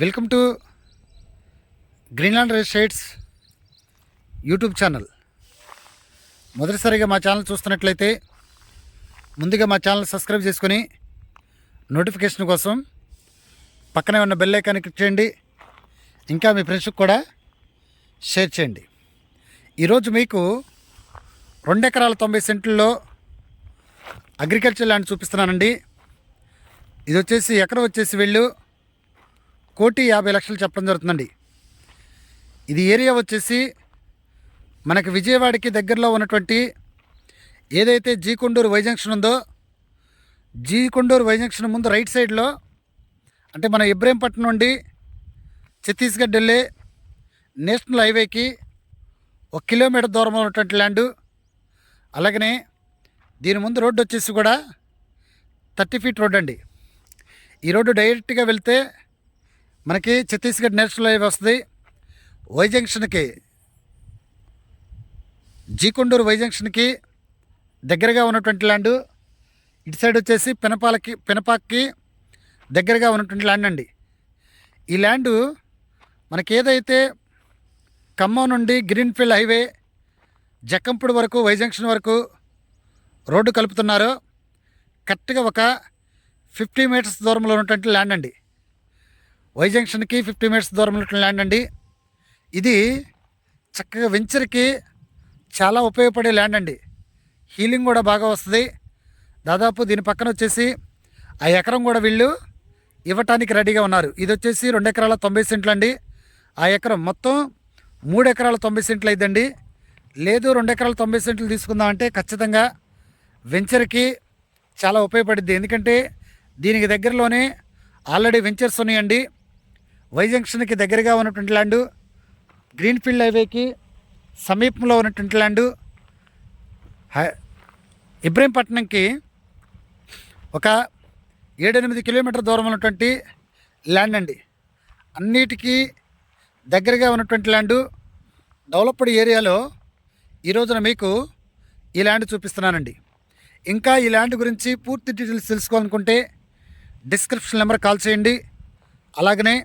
Welcome to Greenland estates YouTube channel. మొదటిసారిగా మా channel చూస్తున్నట్లయితే ముందుగా మా ఛానల్ సబ్స్క్రైబ్ చేసుకొని నోటిఫికేషన్ కోసం పక్కనే ఉన్న బెల్ ఐకాన్ని క్లిక్ చేయండి. ఇంకా మీ ఫ్రెండ్స్కి కూడా షేర్ చేయండి. ఈరోజు మీకు రెండు ఎకరాల తొంభై సెంట్లలో అగ్రికల్చర్ ల్యాండ్ చూపిస్తున్నానండి. ఇది వచ్చేసి ఎకరం వచ్చేసి వెళ్ళు కోటి యాభై లక్షలు చెప్పడం జరుగుతుందండి. ఇది ఏరియా వచ్చేసి మనకి విజయవాడకి దగ్గరలో ఉన్నటువంటి ఏదైతే జీ కొండూరు వై జంక్షన్ ఉందో జీ కొండూరు వై జంక్షన్ ముందు రైట్ సైడ్లో అంటే మన ఇబ్రహీంపట్నం నుండి ఛత్తీస్గఢ్ వెళ్ళే నేషనల్ హైవేకి ఒక కిలోమీటర్ దూరంలో ఉన్నటువంటి ల్యాండు. అలాగనే దీని ముందు రోడ్డు వచ్చేసి కూడా థర్టీ ఫీట్ రోడ్ అండి. ఈ రోడ్డు డైరెక్ట్గా వెళ్తే మనకి ఛత్తీస్గఢ్ నేషనల్ హైవే వస్తుంది. వై జంక్షన్కి జీకొండూరు వై జంక్షన్కి దగ్గరగా ఉన్నటువంటి ల్యాండ్. ఇటు సైడ్ వచ్చేసి పినపాలకి పినపాక్కి దగ్గరగా ఉన్నటువంటి ల్యాండ్ అండి. ఈ ల్యాండు మనకి ఏదైతే ఖమ్మం నుండి గ్రీన్ఫీల్డ్ హైవే జక్కంపూడి వరకు వై జంక్షన్ వరకు రోడ్డు కలుపుతున్నారో కరెక్ట్గా ఒక ఫిఫ్టీ మీటర్స్ దూరంలో ఉన్నటువంటి ల్యాండ్ అండి. వై జంక్షన్కి ఫిఫ్టీ మినిట్స్ దూరంలో ల్యాండ్ అండి. ఇది చక్కగా వెంచర్కి చాలా ఉపయోగపడే ల్యాండ్ అండి. హీలింగ్ కూడా బాగా వస్తుంది. దాదాపు దీని పక్కన వచ్చేసి ఆ ఎకరం కూడా వీళ్ళు ఇవ్వటానికి రెడీగా ఉన్నారు. ఇది వచ్చేసి రెండు ఎకరాల తొంభై సెంట్లు అండి. ఆ ఎకరం మొత్తం మూడు ఎకరాల తొంభై సెంట్లు అయిద్దండి. లేదు రెండు ఎకరాల తొంభై సెంట్లు తీసుకుందామంటే ఖచ్చితంగా వెంచర్కి చాలా ఉపయోగపడుద్ది. ఎందుకంటే దీనికి దగ్గరలోనే ఆల్రెడీ వెంచర్స్ ఉన్నాయండి. వై జంక్షన్కి దగ్గరగా ఉన్నటువంటి ల్యాండు గ్రీన్ఫీల్డ్ హైవేకి సమీపంలో ఉన్నటువంటి ల్యాండు హై- ఇబ్రహీంపట్నంకి ఒక ఏడెనిమిది కిలోమీటర్ దూరం ఉన్నటువంటి ల్యాండ్ అండి. అన్నిటికీ దగ్గరగా ఉన్నటువంటి ల్యాండు డెవలప్డ్ ఏరియాలో ఈ రోజున మీకు ఈ ల్యాండ్ చూపిస్తున్నానండి. ఇంకా ఈ ల్యాండ్ గురించి పూర్తి డీటెయిల్స్ తెలుసుకోవాలనుకుంటే డిస్క్రిప్షన్ నెంబర్ కాల్ చేయండి. అలాగనే